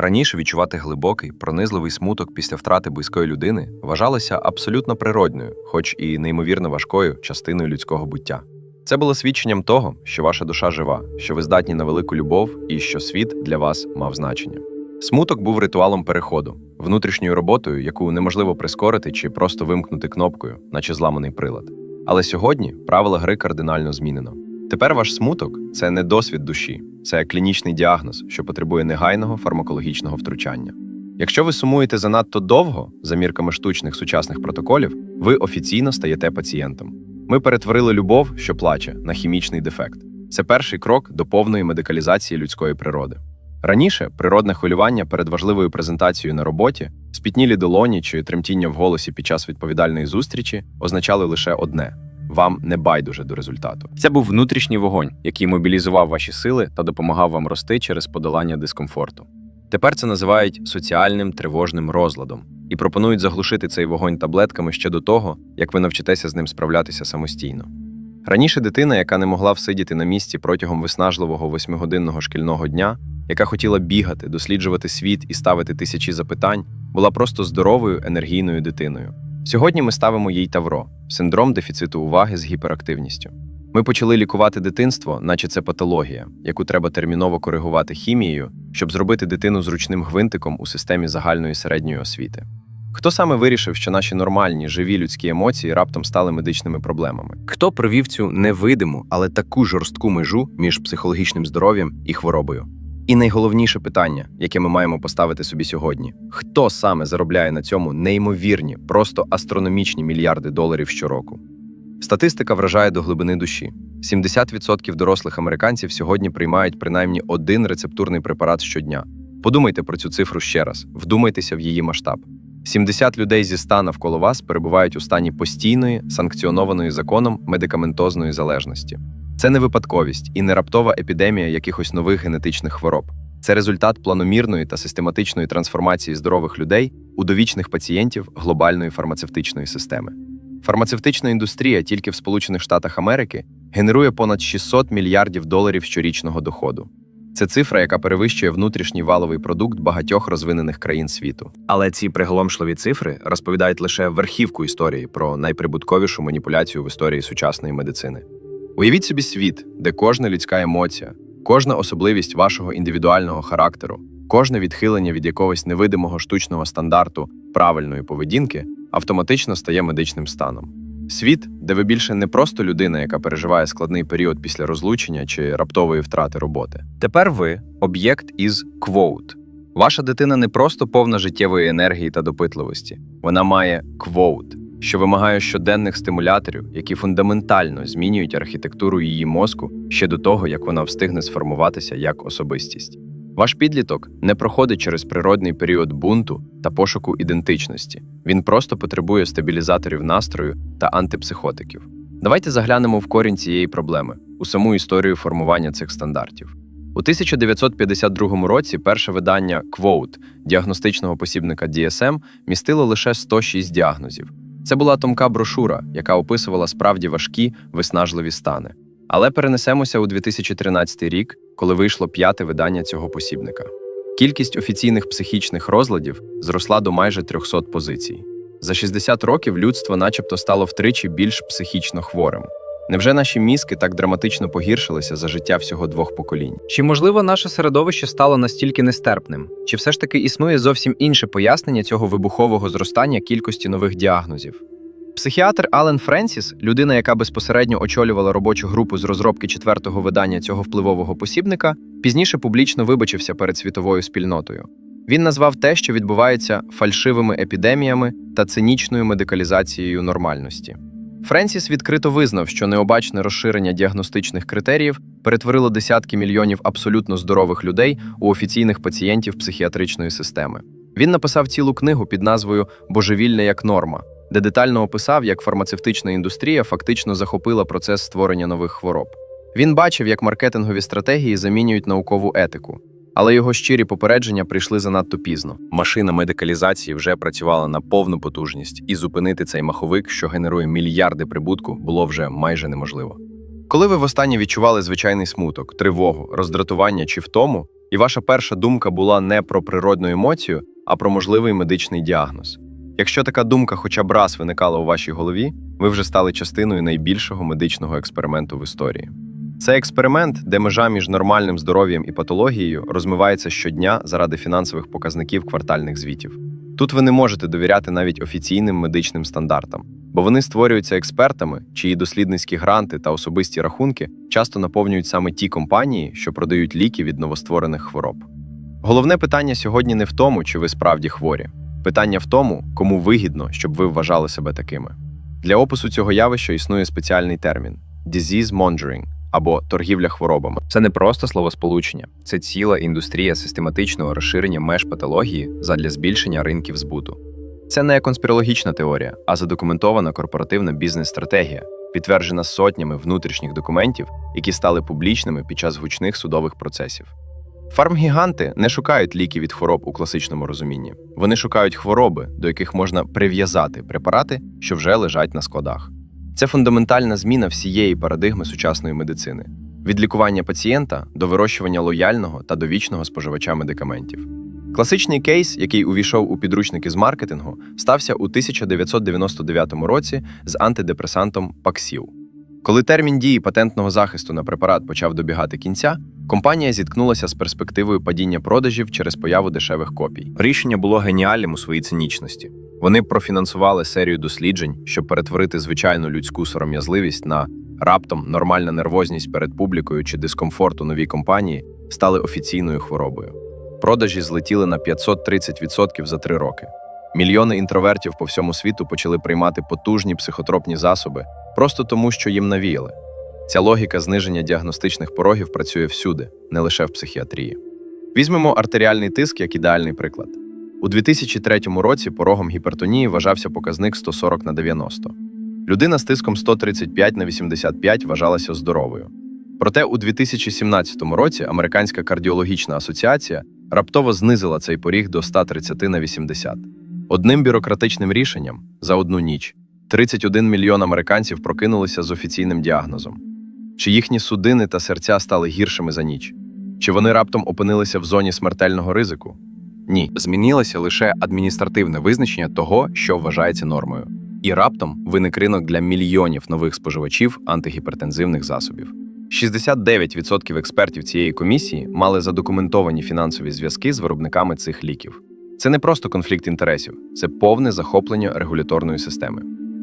Раніше відчувати глибокий, пронизливий смуток після втрати близької людини вважалося абсолютно природною, хоч і неймовірно важкою частиною людського буття. Це було свідченням того, що ваша душа жива, що ви здатні на велику любов і що світ для вас мав значення. Смуток був ритуалом переходу, внутрішньою роботою, яку неможливо прискорити чи просто вимкнути кнопкою, наче зламаний прилад. Але сьогодні правила гри кардинально змінено. Тепер ваш смуток це не досвід душі, це клінічний діагноз, що потребує негайного фармакологічного втручання. Якщо ви сумуєте занадто довго, за мірками штучних сучасних протоколів, ви офіційно стаєте пацієнтом. Ми перетворили любов, що плаче, на хімічний дефект. Це перший крок до повної медикалізації людської природи. Раніше природне хвилювання перед важливою презентацією на роботі, спітнілі долоні чи тремтіння в голосі під час відповідальної зустрічі означали лише одне: вам не байдуже до результату. Це був внутрішній вогонь, який мобілізував ваші сили та допомагав вам рости через подолання дискомфорту. Тепер це називають соціальним тривожним розладом і пропонують заглушити цей вогонь таблетками ще до того, як ви навчитеся з ним справлятися самостійно. Раніше дитина, яка не могла всидіти на місці протягом виснажливого восьмигодинного шкільного дня, яка хотіла бігати, досліджувати світ і ставити тисячі запитань, була просто здоровою енергійною дитиною. Сьогодні ми ставимо їй тавро синдром дефіциту уваги з гіперактивністю. Ми почали лікувати дитинство, наче це патологія, яку треба терміново коригувати хімією, щоб зробити дитину зручним гвинтиком у системі загальної середньої освіти. Хто саме вирішив, що наші нормальні, живі людські емоції раптом стали медичними проблемами? Хто провів цю невидиму, але таку жорстку межу між психологічним здоров'ям і хворобою? І найголовніше питання, яке ми маємо поставити собі сьогодні: хто саме заробляє на цьому неймовірні, просто астрономічні мільярди доларів щороку? Статистика вражає до глибини душі. 70% дорослих американців сьогодні приймають принаймні один рецептурний препарат щодня. Подумайте про цю цифру ще раз, вдумайтеся в її масштаб. 70 людей зі 100 навколо вас перебувають у стані постійної, санкціонованої законом медикаментозної залежності. Це не випадковість і не раптова епідемія якихось нових генетичних хвороб. Це результат планомірної та систематичної трансформації здорових людей у довічних пацієнтів глобальної фармацевтичної системи. Фармацевтична індустрія тільки в Сполучених Штатах Америки генерує понад 600 мільярдів доларів щорічного доходу. Це цифра, яка перевищує внутрішній валовий продукт багатьох розвинених країн світу. Але ці приголомшливі цифри розповідають лише верхівку історії про найприбутковішу маніпуляцію в історії сучасної медицини. Уявіть собі світ, де кожна людська емоція, кожна особливість вашого індивідуального характеру, кожне відхилення від якогось невидимого штучного стандарту правильної поведінки автоматично стає медичним станом. Світ, де ви більше не просто людина, яка переживає складний період після розлучення чи раптової втрати роботи. Тепер ви об'єкт із квоут. Ваша дитина не просто повна життєвої енергії та допитливості, вона має квоут, що вимагає щоденних стимуляторів, які фундаментально змінюють архітектуру її мозку ще до того, як вона встигне сформуватися як особистість. Ваш підліток не проходить через природний період бунту та пошуку ідентичності. Він просто потребує стабілізаторів настрою та антипсихотиків. Давайте заглянемо в корінь цієї проблеми, у саму історію формування цих стандартів. У 1952 році перше видання Quote діагностичного посібника DSM містило лише 106 діагнозів. Це була тонка брошура, яка описувала справді важкі виснажливі стани. Але перенесемося у 2013 рік, коли вийшло п'яте видання цього посібника. Кількість офіційних психічних розладів зросла до майже 300 позицій. За 60 років людство, начебто, стало втричі більш психічно хворим. Невже наші мізки так драматично погіршилися за життя всього двох поколінь? Чи можливо наше середовище стало настільки нестерпним? Чи все ж таки існує зовсім інше пояснення цього вибухового зростання кількості нових діагнозів? Психіатр Ален Френсіс, людина, яка безпосередньо очолювала робочу групу з розробки четвертого видання цього впливового посібника, пізніше публічно вибачився перед світовою спільнотою. Він назвав те, що відбувається фальшивими епідеміями та цинічною медикалізацією нормальності. Френсіс відкрито визнав, що необачне розширення діагностичних критеріїв перетворило десятки мільйонів абсолютно здорових людей у офіційних пацієнтів психіатричної системи. Він написав цілу книгу під назвою Божевільне як норма, де детально описав, як фармацевтична індустрія фактично захопила процес створення нових хвороб. Він бачив, як маркетингові стратегії замінюють наукову етику, але його щирі попередження прийшли занадто пізно. Машина медикалізації вже працювала на повну потужність, і зупинити цей маховик, що генерує мільярди прибутку, було вже майже неможливо. Коли ви востаннє відчували звичайний смуток, тривогу, роздратування чи втому, І ваша перша думка була не про природну емоцію, а про можливий медичний діагноз. Якщо така думка хоча б раз виникала у вашій голові, ви вже стали частиною найбільшого медичного експерименту в історії. Це експеримент, де межа між нормальним здоров'ям і патологією розмивається щодня заради фінансових показників квартальних звітів. Тут ви не можете довіряти навіть офіційним медичним стандартам, бо вони створюються експертами, чиї дослідницькі гранти та особисті рахунки часто наповнюють саме ті компанії, що продають ліки від новостворених хвороб. Головне питання сьогодні не в тому, чи ви справді хворі. Питання в тому, кому вигідно, щоб ви вважали себе такими. Для опису цього явища існує спеціальний термін disease mongering або торгівля хворобами. Це не просто словосполучення, це ціла індустрія систематичного розширення меж патології задля збільшення ринків збуту. Це не конспірологічна теорія, а задокументована корпоративна бізнес-стратегія, підтверджена сотнями внутрішніх документів, які стали публічними під час гучних судових процесів. Фармгіганти не шукають ліки від хвороб у класичному розумінні. Вони шукають хвороби, до яких можна прив'язати препарати, що вже лежать на складах. Це фундаментальна зміна всієї парадигми сучасної медицини від лікування пацієнта до вирощування лояльного та довічного споживача медикаментів. Класичний кейс, який увійшов у підручники з маркетингу, стався у 1999 році з антидепресантом Paxil. Коли термін дії патентного захисту на препарат почав добігати кінця, компанія зіткнулася з перспективою падіння продажів через появу дешевих копій. Рішення було геніальним у своїй цинічності. Вони профінансували серію досліджень, щоб перетворити звичайну людську сором'язливість на раптом нормальна нервозність перед публікою чи дискомфорт у новій компанії стали офіційною хворобою. Продажі злетіли на 530% за три роки. Мільйони інтровертів по всьому світу почали приймати потужні психотропні засоби просто тому, що їм навіяли. Ця логіка зниження діагностичних порогів працює всюди, не лише в психіатрії. Візьмемо артеріальний тиск як ідеальний приклад. У 2003 році порогом гіпертонії вважався показник 140 на 90. Людина з тиском 135 на 85 вважалася здоровою. Проте у 2017 році Американська кардіологічна асоціація раптово знизила цей поріг до 130 на 80. Одним бюрократичним рішенням за одну ніч 31 мільйон американців прокинулися з офіційним діагнозом. Чи їхні судини та серця стали гіршими за ніч? Чи вони раптом опинилися в зоні смертельного ризику? Ні. Змінилося лише адміністративне визначення того, що вважається нормою. І раптом виник ринок для мільйонів нових споживачів антигіпертензивних засобів. 69% експертів цієї комісії мали задокументовані фінансові зв'язки з виробниками цих ліків. Це не просто конфлікт інтересів, це повне захоплення регуляторної системи.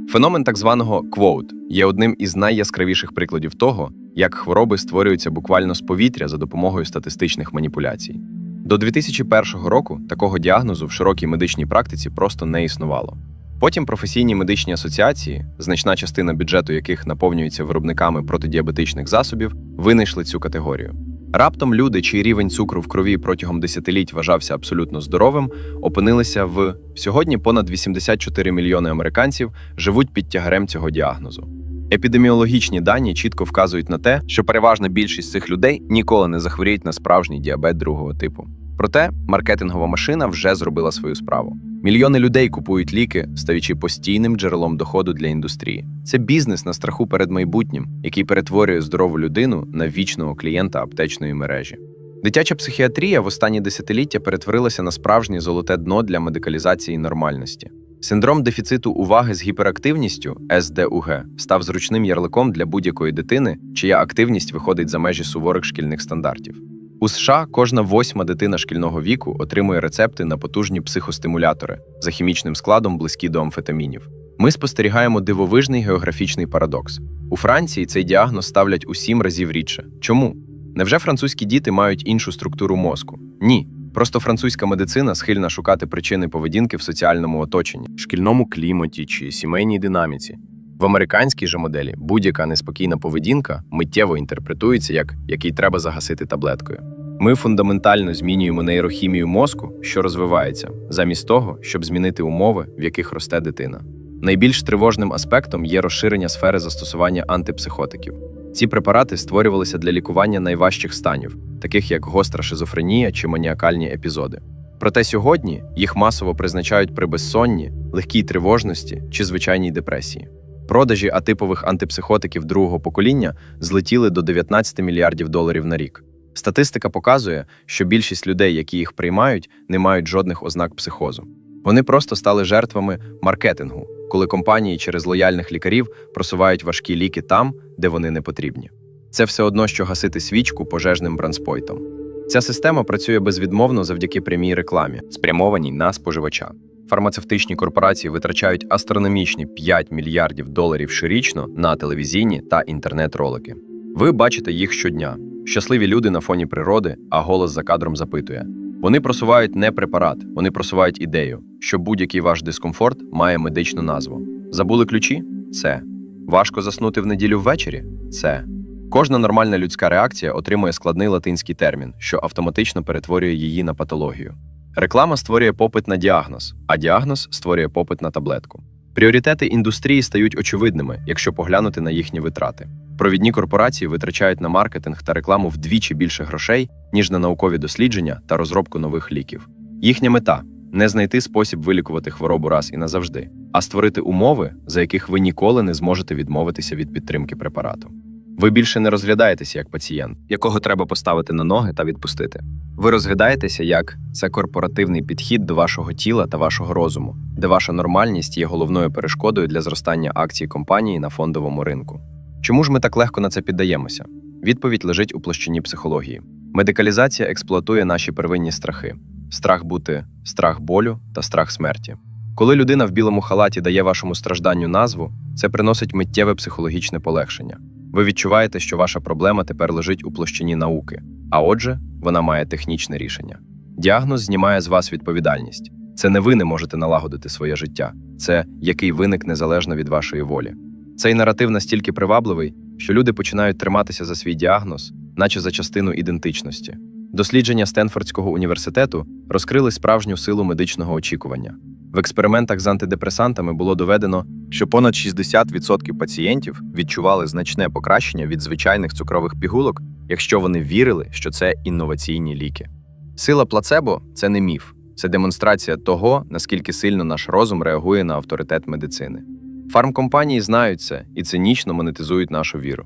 Феномен так званого квоут є одним із найяскравіших прикладів того, як хвороби створюються буквально з повітря за допомогою статистичних маніпуляцій. До 2001 року такого діагнозу в широкій медичній практиці просто не існувало. Потім професійні медичні асоціації, значна частина бюджету яких наповнюється виробниками протидіабетичних засобів, винайшли цю категорію. Раптом люди, чий рівень цукру в крові протягом десятиліть вважався абсолютно здоровим, опинилися в сьогодні понад 84 мільйони американців живуть під тягарем цього діагнозу. Епідеміологічні дані чітко вказують на те, що переважна більшість цих людей ніколи не захворіють на справжній діабет другого типу. Проте маркетингова машина вже зробила свою справу. Мільйони людей купують ліки, стаючи постійним джерелом доходу для індустрії. Це бізнес на страху перед майбутнім, який перетворює здорову людину на вічного клієнта аптечної мережі. Дитяча психіатрія в останні десятиліття перетворилася на справжнє золоте дно для медикалізації нормальності. Синдром дефіциту уваги з гіперактивністю СДУГ став зручним ярликом для будь-якої дитини, чия активність виходить за межі суворих шкільних стандартів. У США кожна восьма дитина шкільного віку отримує рецепти на потужні психостимулятори за хімічним складом, близькі до амфетамінів. Ми спостерігаємо дивовижний географічний парадокс. У Франції цей діагноз ставлять у сім разів рідше. Чому? Невже французькі діти мають іншу структуру мозку? Ні. Просто французька медицина схильна шукати причини поведінки в соціальному оточенні. шкільному кліматі чи сімейній динаміці. В американській же моделі будь-яка неспокійна поведінка миттєво інтерпретується як який треба загасити таблеткою. Ми фундаментально змінюємо нейрохімію мозку, що розвивається, замість того, щоб змінити умови, в яких росте дитина. Найбільш тривожним аспектом є розширення сфери застосування антипсихотиків. Ці препарати створювалися для лікування найважчих станів, таких як гостра шизофренія чи маніакальні епізоди. Проте сьогодні їх масово призначають при безсонні, легкій тривожності чи звичайній депресії. Продажі атипових антипсихотиків другого покоління злетіли до 19 мільярдів доларів на рік. Статистика показує, що більшість людей, які їх приймають, не мають жодних ознак психозу. Вони просто стали жертвами маркетингу, коли компанії через лояльних лікарів просувають важкі ліки там, де вони не потрібні. Це все одно, що гасити свічку пожежним бранспойтом. Ця система працює безвідмовно завдяки прямій рекламі, спрямованій на споживача. Фармацевтичні корпорації витрачають астрономічні 5 мільярдів доларів щорічно на телевізійні та інтернет-ролики. Ви бачите їх щодня. Щасливі люди на фоні природи, а голос за кадром запитує. Вони просувають не препарат, вони просувають ідею, що будь-який ваш дискомфорт має медичну назву. Забули ключі? Це. Важко заснути в неділю ввечері? Це. Кожна нормальна людська реакція отримує складний латинський термін, що автоматично перетворює її на патологію. Реклама створює попит на діагноз, а діагноз створює попит на таблетку. Пріоритети індустрії стають очевидними, якщо поглянути на їхні витрати. Провідні корпорації витрачають на маркетинг та рекламу вдвічі більше грошей, ніж на наукові дослідження та розробку нових ліків. Їхня мета не знайти спосіб вилікувати хворобу раз і назавжди, а створити умови, за яких ви ніколи не зможете відмовитися від підтримки препарату. Ви більше не розглядаєтеся як пацієнт, якого треба поставити на ноги та відпустити. Ви розглядаєтеся як це корпоративний підхід до вашого тіла та вашого розуму, де ваша нормальність є головною перешкодою для зростання акцій компанії на фондовому ринку. Чому ж ми так легко на це піддаємося? Відповідь лежить у площині психології. Медикалізація експлуатує наші первинні страхи: страх бути, страх болю та страх смерті. Коли людина в білому халаті дає вашому стражданню назву, це приносить миттєве психологічне полегшення. Ви відчуваєте, що ваша проблема тепер лежить у площині науки, а отже, вона має технічне рішення. Діагноз знімає з вас відповідальність. Це не ви не можете налагодити своє життя, це який виник незалежно від вашої волі. Цей наратив настільки привабливий, що люди починають триматися за свій діагноз, наче за частину ідентичності. Дослідження Стенфордського університету розкрили справжню силу медичного очікування. В експериментах з антидепресантами було доведено, що понад 60% пацієнтів відчували значне покращення від звичайних цукрових пігулок, якщо вони вірили, що це інноваційні ліки. Сила плацебо це не міф, це демонстрація того, наскільки сильно наш розум реагує на авторитет медицини. Фармкомпанії знають це і цинічно монетизують нашу віру.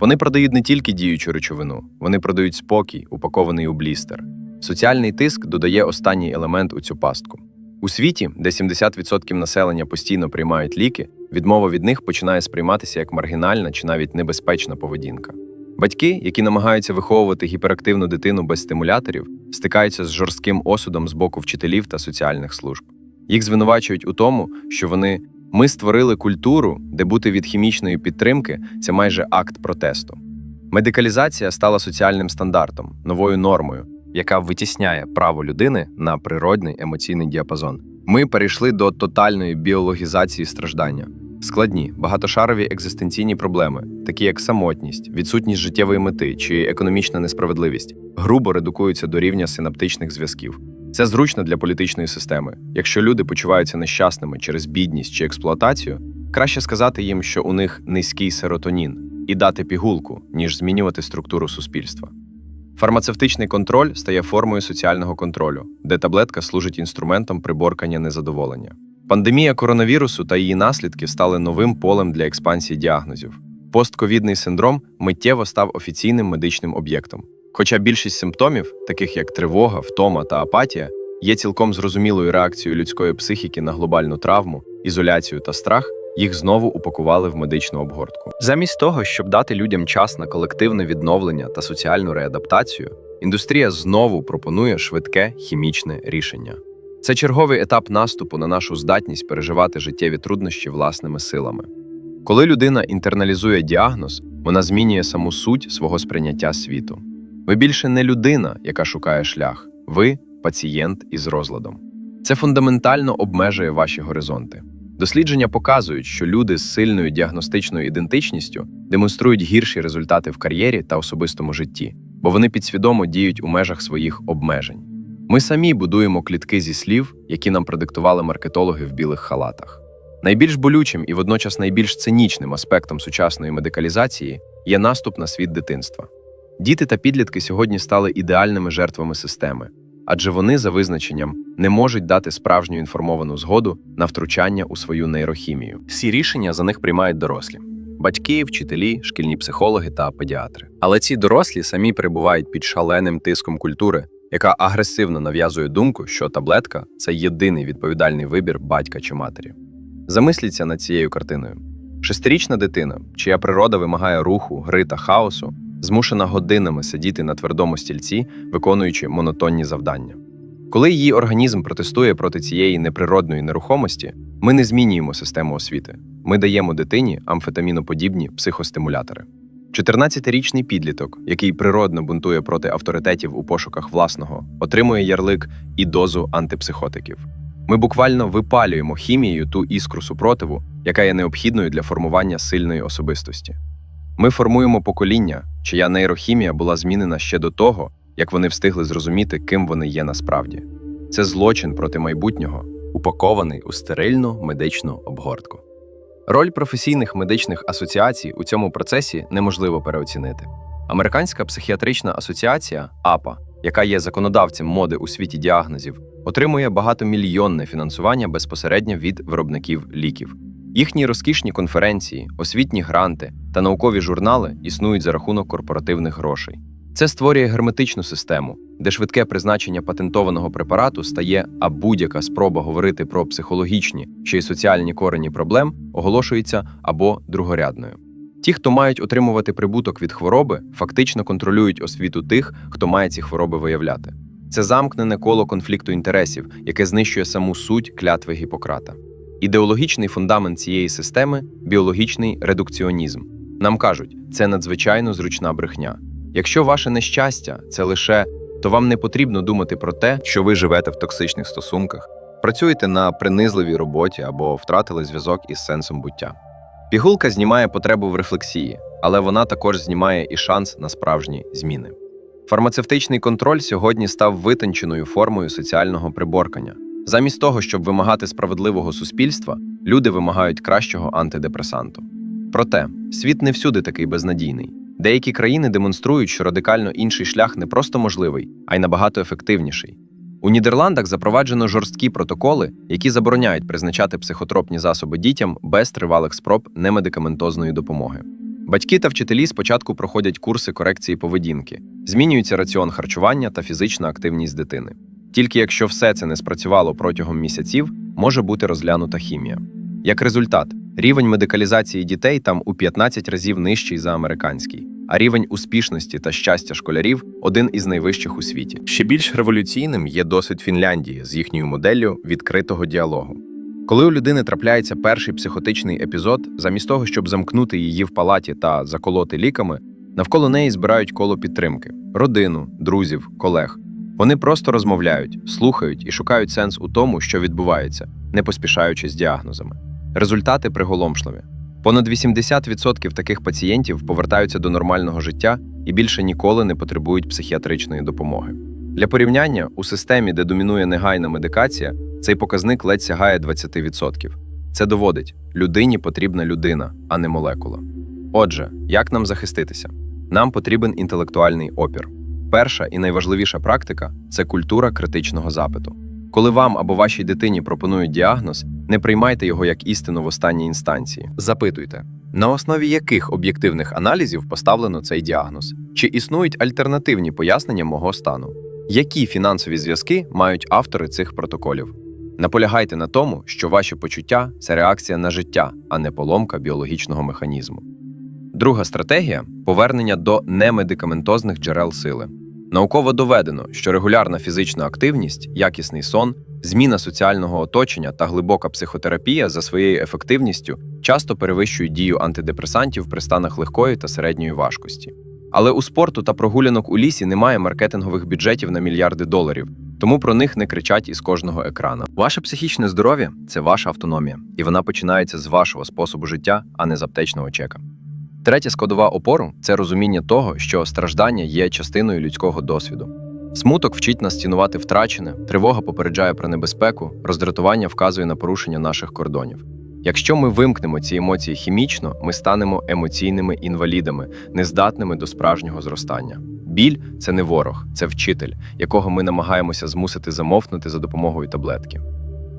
Вони продають не тільки діючу речовину, вони продають спокій, упакований у блістер. Соціальний тиск додає останній елемент у цю пастку. У світі, де 70% населення постійно приймають ліки, відмова від них починає сприйматися як маргінальна чи навіть небезпечна поведінка. Батьки, які намагаються виховувати гіперактивну дитину без стимуляторів, стикаються з жорстким осудом з боку вчителів та соціальних служб. Їх звинувачують у тому, що вони ми створили культуру, де бути від хімічної підтримки це майже акт протесту. Медикалізація стала соціальним стандартом, новою нормою, яка витісняє право людини на природний емоційний діапазон. Ми перейшли до тотальної біологізації страждання. Складні, багатошарові екзистенційні проблеми, такі як самотність, відсутність життєвої мети чи економічна несправедливість, грубо редукуються до рівня синаптичних зв'язків. Це зручно для політичної системи. Якщо люди почуваються нещасними через бідність чи експлуатацію, краще сказати їм, що у них низький серотонін, і дати пігулку, ніж змінювати структуру суспільства. Фармацевтичний контроль стає формою соціального контролю, де таблетка служить інструментом приборкання незадоволення. Пандемія коронавірусу та її наслідки стали новим полем для експансії діагнозів. Постковідний синдром миттєво став офіційним медичним об'єктом. Хоча більшість симптомів, таких як тривога, втома та апатія, є цілком зрозумілою реакцією людської психіки на глобальну травму, ізоляцію та страх, їх знову упакували в медичну обгортку. Замість того, щоб дати людям час на колективне відновлення та соціальну реадаптацію, індустрія знову пропонує швидке хімічне рішення. Це черговий етап наступу на нашу здатність переживати життєві труднощі власними силами. Коли людина інтерналізує діагноз, вона змінює саму суть свого сприйняття світу. Ви більше не людина, яка шукає шлях, ви пацієнт із розладом. Це фундаментально обмежує ваші горизонти. Дослідження показують, що люди з сильною діагностичною ідентичністю демонструють гірші результати в кар'єрі та особистому житті, бо вони підсвідомо діють у межах своїх обмежень. Ми самі будуємо клітки зі слів, які нам продиктували маркетологи в білих халатах. Найбільш болючим і водночас найбільш цинічним аспектом сучасної медикалізації є наступ на світ дитинства. Діти та підлітки сьогодні стали ідеальними жертвами системи, адже вони, за визначенням, не можуть дати справжню інформовану згоду на втручання у свою нейрохімію. Всі рішення за них приймають дорослі. батьки, вчителі, шкільні психологи та педіатри. Але ці дорослі самі перебувають під шаленим тиском культури, яка агресивно нав'язує думку, що таблетка це єдиний відповідальний вибір батька чи матері. Замисліться над цією картиною. Шестирічна дитина, чия природа вимагає руху, гри та хаосу, змушена годинами сидіти на твердому стільці, виконуючи монотонні завдання. Коли її організм протестує проти цієї неприродної нерухомості, ми не змінюємо систему освіти. Ми даємо дитині амфетаміноподібні психостимулятори. 14-річний підліток, який природно бунтує проти авторитетів у пошуках власного, отримує ярлик і дозу антипсихотиків. Ми буквально випалюємо хімією ту іскру супротиву, яка є необхідною для формування сильної особистості. Ми формуємо покоління, чия нейрохімія була змінена ще до того, як вони встигли зрозуміти, ким вони є насправді. Це злочин проти майбутнього, упакований у стерильну медичну обгортку. Роль професійних медичних асоціацій у цьому процесі неможливо переоцінити. Американська психіатрична асоціація АПА, яка є законодавцем моди у світі діагнозів, отримує багатомільйонне фінансування безпосередньо від виробників ліків. Їхні розкішні конференції, освітні гранти та наукові журнали існують за рахунок корпоративних грошей. Це створює герметичну систему, де швидке призначення патентованого препарату стає, а будь-яка спроба говорити про психологічні чи й соціальні корені проблем оголошується або другорядною. Ті, хто мають отримувати прибуток від хвороби, фактично контролюють освіту тих, хто має ці хвороби виявляти. Це замкнене коло конфлікту інтересів, яке знищує саму суть клятви Гіппократа. Ідеологічний фундамент цієї системи біологічний редукціонізм. Нам кажуть, це надзвичайно зручна брехня. Якщо ваше нещастя це лише, то вам не потрібно думати про те, що ви живете в токсичних стосунках, працюєте на принизливій роботі або втратили зв'язок із сенсом буття. Пігулка знімає потребу в рефлексії, але вона також знімає і шанс на справжні зміни. Фармацевтичний контроль сьогодні став витонченою формою соціального приборкання. Замість того, щоб вимагати справедливого суспільства, люди вимагають кращого антидепресанту. Проте світ не всюди такий безнадійний. Деякі країни демонструють, що радикально інший шлях не просто можливий, а й набагато ефективніший. У Нідерландах запроваджено жорсткі протоколи, які забороняють призначати психотропні засоби дітям без тривалих спроб немедикаментозної допомоги. Батьки та вчителі спочатку проходять курси корекції поведінки, змінюється раціон харчування та фізична активність дитини. Тільки якщо все це не спрацювало протягом місяців, може бути розглянута хімія. Як результат, рівень медикалізації дітей там у 15 разів нижчий за американський, а рівень успішності та щастя школярів один із найвищих у світі. Ще більш революційним є досвід Фінляндії з їхньою моделлю відкритого діалогу. Коли у людини трапляється перший психотичний епізод, замість того, щоб замкнути її в палаті та заколоти ліками, навколо неї збирають коло підтримки родину, друзів, колег. Вони просто розмовляють, слухають і шукають сенс у тому, що відбувається, не поспішаючи з діагнозами. Результати приголомшливі. Понад 80% таких пацієнтів повертаються до нормального життя і більше ніколи не потребують психіатричної допомоги. Для порівняння, у системі, де домінує негайна медикація, цей показник ледь сягає 20%. Це доводить, людині потрібна людина, а не молекула. Отже, як нам захиститися? Нам потрібен інтелектуальний опір. Перша і найважливіша практика це культура критичного запиту. Коли вам або вашій дитині пропонують діагноз, не приймайте його як істину в останній інстанції. Запитуйте, на основі яких об'єктивних аналізів поставлено цей діагноз? Чи існують альтернативні пояснення мого стану? Які фінансові зв'язки мають автори цих протоколів? Наполягайте на тому, що ваші почуття це реакція на життя, а не поломка біологічного механізму. Друга стратегія повернення до немедикаментозних джерел сили. Науково доведено, що регулярна фізична активність, якісний сон, зміна соціального оточення та глибока психотерапія за своєю ефективністю часто перевищують дію антидепресантів при станах легкої та середньої важкості. Але у спорту та прогулянок у лісі немає маркетингових бюджетів на мільярди доларів, тому про них не кричать із кожного екрана. Ваше психічне здоров'я це ваша автономія, і вона починається з вашого способу життя, а не з аптечного чека. Третя складова опору це розуміння того, що страждання є частиною людського досвіду. Смуток вчить нас цінувати втрачене, тривога попереджає про небезпеку, роздратування вказує на порушення наших кордонів. Якщо ми вимкнемо ці емоції хімічно, ми станемо емоційними інвалідами, нездатними до справжнього зростання. Біль це не ворог, це вчитель, якого ми намагаємося змусити замовкнути за допомогою таблетки.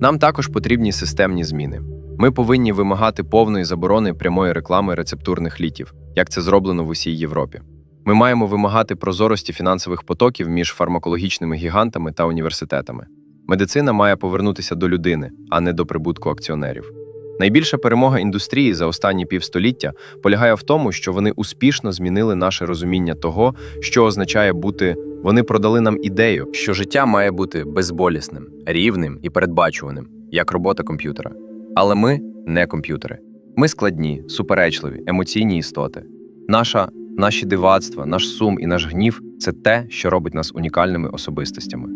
Нам також потрібні системні зміни. Ми повинні вимагати повної заборони прямої реклами рецептурних ліків, як це зроблено в усій Європі. Ми маємо вимагати прозорості фінансових потоків між фармакологічними гігантами та університетами. Медицина має повернутися до людини, а не до прибутку акціонерів. Найбільша перемога індустрії за останні півстоліття полягає в тому, що вони успішно змінили наше розуміння того, що означає бути. Вони продали нам ідею, Що життя має бути безболісним, рівним і передбачуваним, як робота комп'ютера. Але ми не комп'ютери. Ми складні, суперечливі, емоційні істоти. Наша, наші дивацтва, наш сум і наш гнів це те, що робить нас унікальними особистостями.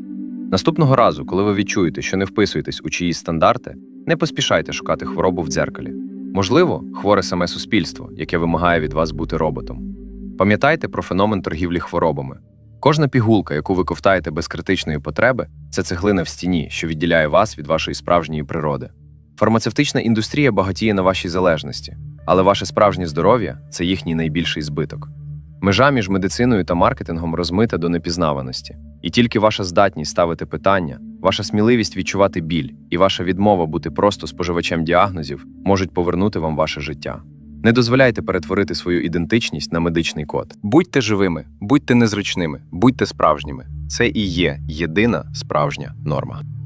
Наступного разу, коли ви відчуєте, що не вписуєтесь у чиїсь стандарти, не поспішайте шукати хворобу в дзеркалі. Можливо, хворе саме суспільство, яке вимагає від вас бути роботом. Пам'ятайте про феномен торгівлі хворобами. Кожна пігулка, яку ви ковтаєте без критичної потреби, це цеглина в стіні, що відділяє вас від вашої справжньої природи. Фармацевтична індустрія багатіє на вашій залежності, але ваше справжнє здоров'я це їхній найбільший збиток. Межа між медициною та маркетингом розмита до непізнаваності, і тільки ваша здатність ставити питання, ваша сміливість відчувати біль і ваша відмова бути просто споживачем діагнозів можуть повернути вам ваше життя. Не дозволяйте перетворити свою ідентичність на медичний код. Будьте живими, будьте незручними, будьте справжніми. Це і є єдина справжня норма.